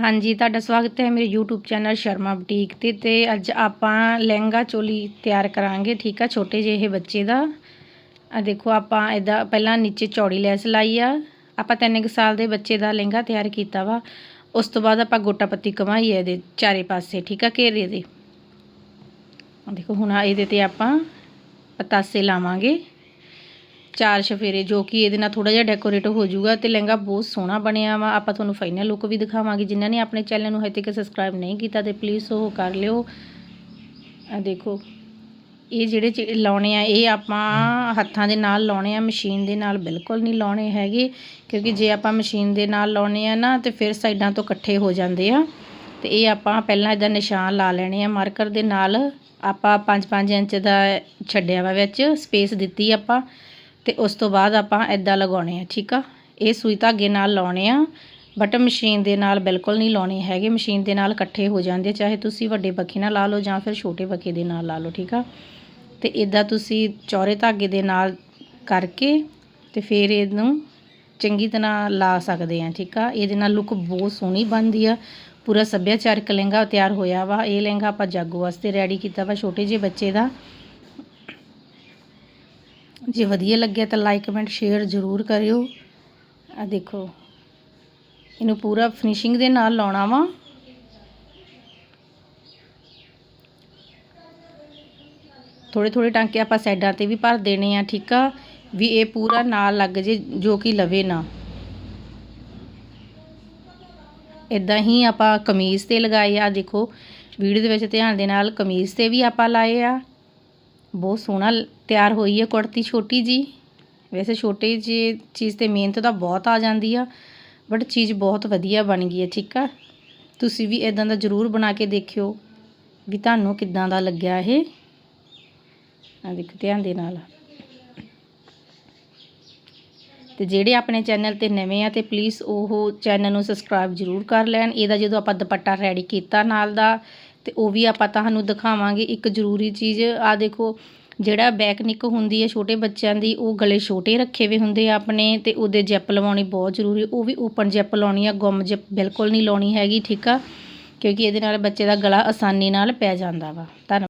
ਹਾਂਜੀ, ਤੁਹਾਡਾ ਸਵਾਗਤ ਹੈ ਮੇਰੇ YouTube ਚੈਨਲ ਸ਼ਰਮਾ ਬੁਟੀਕ ਤੇ ਤੇ ਅੱਜ ਆਪਾਂ ਲਹਿੰਗਾ ਚੋਲੀ ਤਿਆਰ ਕਰਾਂਗੇ, ਠੀਕ ਆ? ਛੋਟੇ ਜਿਹੇ ਬੱਚੇ ਦਾ। ਆ ਦੇਖੋ, ਆਪਾਂ ਇਹਦਾ ਪਹਿਲਾਂ ਨੀਚੇ ਚੌੜੀ ਲੈਸ ਲਾਈ ਆ। ਆਪਾਂ 3 ਸਾਲ ਦੇ ਬੱਚੇ ਦਾ ਲਹਿੰਗਾ ਤਿਆਰ ਕੀਤਾ ਵਾ। ਉਸ ਤੋਂ ਬਾਅਦ ਆਪਾਂ ਗੋਟਾ ਪੱਤੀ ਕਮਾਈ ਹੈ ਇਹਦੇ ਚਾਰੇ ਪਾਸੇ, ਠੀਕ ਆ ਘੇਰੇ ਦੇ। ਦੇਖੋ, ਹੁਣ ਇਹਦੇ ਤੇ ਆਪਾਂ ਪਤਾਸੇ ਲਾਵਾਂਗੇ। ਚਾਰ ਸ਼ਫੇਰੇ, ਜੋ ਕਿ ਇਹਦੇ ਨਾਲ ਥੋੜਾ ਜਿਹਾ ਡੈਕੋਰੇਟ ਹੋ ਜਾਊਗਾ ਤੇ ਲਹਿੰਗਾ ਬਹੁਤ ਸੋਹਣਾ ਬਣਿਆ ਵਾ। ਆਪਾਂ ਤੁਹਾਨੂੰ ਫਾਈਨਲ ਲੁੱਕ ਵੀ ਦਿਖਾਵਾਂਗੇ। ਜਿਨ੍ਹਾਂ ਨੇ ਆਪਣੇ ਚੈਨਲ ਨੂੰ ਹਜੇ ਤੱਕ ਸਬਸਕ੍ਰਾਈਬ ਨਹੀਂ ਕੀਤਾ ਤੇ ਪਲੀਜ਼ ਉਹ ਕਰ ਲਿਓ। ਆ ਦੇਖੋ, ਇਹ ਜਿਹੜੇ ਚੀ- ਲਾਉਣੇ ਆ, ਇਹ ਆਪਾਂ ਹੱਥਾਂ ਦੇ ਨਾਲ ਲਾਉਣੇ ਆ, ਮਸ਼ੀਨ ਦੇ ਨਾਲ ਬਿਲਕੁਲ ਨਹੀਂ ਲਾਉਣੇ ਹੈਗੇ। ਕਿਉਂਕਿ ਜੇ ਆਪਾਂ ਮਸ਼ੀਨ ਦੇ ਨਾਲ ਲਾਉਣੇ ਆ ਨਾ, ਤੇ ਫਿਰ ਸਾਈਡਾਂ ਤੋਂ ਇਕੱਠੇ ਹੋ ਜਾਂਦੇ ਆ। ਤੇ ਇਹ ਆਪਾਂ ਪਹਿਲਾਂ ਇਹਦਾ ਨਿਸ਼ਾਨ ਲਾ ਲੈਣੇ ਆ ਮਾਰਕਰ ਦੇ ਨਾਲ। ਆਪਾਂ 5-5 ਇੰਚ ਦਾ ਛੱਡਿਆ ਵਾ ਵਿੱਚ, ਸਪੇਸ ਦਿੱਤੀ ਆਪਾਂ। ਤੇ ਉਸ ਤੋਂ ਬਾਅਦ ਆਪਾਂ ਇਦਾਂ ਲਗਾਉਣੇ ਆ, ਠੀਕ ਆ? ਇਹ ਸੂਈ ਧਾਗੇ ਨਾਲ ਲਾਉਣੇ ਆ ਬਟ ਮਸ਼ੀਨ ਦੇ ਨਾਲ ਬਿਲਕੁਲ ਨਹੀਂ ਲਾਉਣੇ ਹੈਗੇ। ਮਸ਼ੀਨ ਦੇ ਨਾਲ ਇਕੱਠੇ ਹੋ ਜਾਂਦੇ ਚਾਹੇ ਤੁਸੀਂ ਵੱਡੇ ਬੱਖੇ ਨਾਲ ਲਾ ਲਓ ਜਾਂ ਫਿਰ ਛੋਟੇ ਬੱਖੇ ਦੇ ਨਾਲ ਲਾ ਲਓ, ਠੀਕ ਆ? ਤੇ ਇਦਾਂ ਤੁਸੀਂ ਚੌਰੇ ਧਾਗੇ ਦੇ ਨਾਲ ਕਰਕੇ ਤੇ ਫਿਰ ਇਹਨੂੰ ਚੰਗੀ ਤਰ੍ਹਾਂ ਲਾ ਸਕਦੇ ਆ, ਠੀਕ ਆ? ਇਹਦੇ ਨਾਲ ਲੁੱਕ ਬਹੁਤ ਸੋਹਣੀ ਬਣਦੀ ਆ। ਪੂਰਾ ਸੱਭਿਆਚਾਰਕ ਲਹਿੰਗਾ ਤਿਆਰ ਹੋਇਆ ਵਾ। ਇਹ ਲਹਿੰਗਾ ਆਪਾਂ ਜਾਗੋ ਵਾਸਤੇ ਰੈਡੀ ਕੀਤਾ ਵਾ, ਛੋਟੇ ਜਿਹੇ ਬੱਚੇ ਦਾ। ਜੇ ਵਧੀਆ ਲੱਗਿਆ ਤਾਂ ਲਾਈਕ ਕਮੈਂਟ ਸ਼ੇਅਰ ਜ਼ਰੂਰ ਕਰਿਓ। ਆ ਦੇਖੋ, ਇਹਨੂੰ ਪੂਰਾ ਫਿਨਿਸ਼ਿੰਗ ਦੇ ਨਾਲ ਲਾਉਣਾ ਵਾ। ਥੋੜੇ ਥੋੜੇ ਟਾਂਕੇ ਆਪਾਂ ਸਾਈਡਾਂ ਤੇ ਵੀ ਭਰ ਦੇਣੇ ਆ, ਠੀਕ ਆ? ਵੀ ਇਹ ਪੂਰਾ ਨਾਲ ਲੱਗ ਜੇ, ਜੋ ਕਿ ਲਵੇ ਨਾ। ਇਦਾਂ ਹੀ ਆਪਾਂ ਕਮੀਜ਼ ਤੇ ਲਗਾਏ ਆ, ਦੇਖੋ। ਵੀਡੀਓ ਦੇ ਵਿੱਚ ਧਿਆਨ ਦੇ ਨਾਲ ਕਮੀਜ਼ ਤੇ ਵੀ ਆਪਾਂ ਲਾਏ ਆ। ਬਹੁਤ ਸੋਹਣਾ ਤਿਆਰ ਹੋਈ ਹੈ ਕੁੜਤੀ ਛੋਟੀ ਜੀ। ਵੈਸੇ ਛੋਟੇ ਜੀ ਚੀਜ਼ ਤੇ ਮਿਹਨਤ ਤਾਂ ਬਹੁਤ ਆ ਜਾਂਦੀ ਆ ਬਟ ਚੀਜ਼ ਬਹੁਤ ਵਧੀਆ ਬਣ ਗਈ ਹੈ, ਠੀਕ ਆ? ਤੁਸੀਂ ਵੀ ਇਦਾਂ ਦਾ ਜ਼ਰੂਰ ਬਣਾ ਕੇ ਦੇਖਿਓ ਵੀ ਤੁਹਾਨੂੰ ਕਿੱਦਾਂ ਦਾ ਲੱਗਿਆ ਇਹ। ਆ ਦੇਖੋ, ਧਿਆਨ ਦੇ ਨਾਲ। ਤੇ ਜਿਹੜੇ ਆਪਣੇ ਚੈਨਲ ਤੇ ਨਵੇਂ ਆ ਤੇ ਪਲੀਜ਼ ਉਹ ਚੈਨਲ ਨੂੰ ਸਬਸਕ੍ਰਾਈਬ ਜ਼ਰੂਰ ਕਰ ਲੈਣ। ਇਹਦਾ ਜਦੋਂ ਆਪਾਂ ਦੁਪੱਟਾ ਰੈਡੀ ਕੀਤਾ ਨਾਲ ਦਾ ਅਤੇ ਉਹ ਵੀ ਆਪਾਂ ਤੁਹਾਨੂੰ ਦਿਖਾਵਾਂਗੇ ਇੱਕ ਜ਼ਰੂਰੀ ਚੀਜ਼। ਆਹ ਦੇਖੋ, ਜਿਹੜਾ ਬੈਕ ਨਿੱਕ ਹੁੰਦੀ ਹੈ ਛੋਟੇ ਬੱਚਿਆਂ ਦੀ, ਉਹ ਗਲੇ ਛੋਟੇ ਰੱਖੇ ਵੇ ਹੁੰਦੇ ਆ ਆਪਣੇ ਅਤੇ ਉਹਦੇ ਜੈਪ ਲਵਾਉਣੀ ਬਹੁਤ ਜ਼ਰੂਰੀ। ਉਹ ਵੀ ਓਪਨ ਜੈਪ ਲਾਉਣੀ ਆ, ਗੁੰਮ ਜੈਪ ਬਿਲਕੁਲ ਨਹੀਂ ਲਾਉਣੀ ਹੈਗੀ, ਠੀਕ ਆ? ਕਿਉਂਕਿ ਇਹਦੇ ਨਾਲ ਬੱਚੇ ਦਾ ਗਲਾ ਆਸਾਨੀ ਨਾਲ ਪੈ ਜਾਂਦਾ ਵਾ। ਧੰਨਵਾਦ।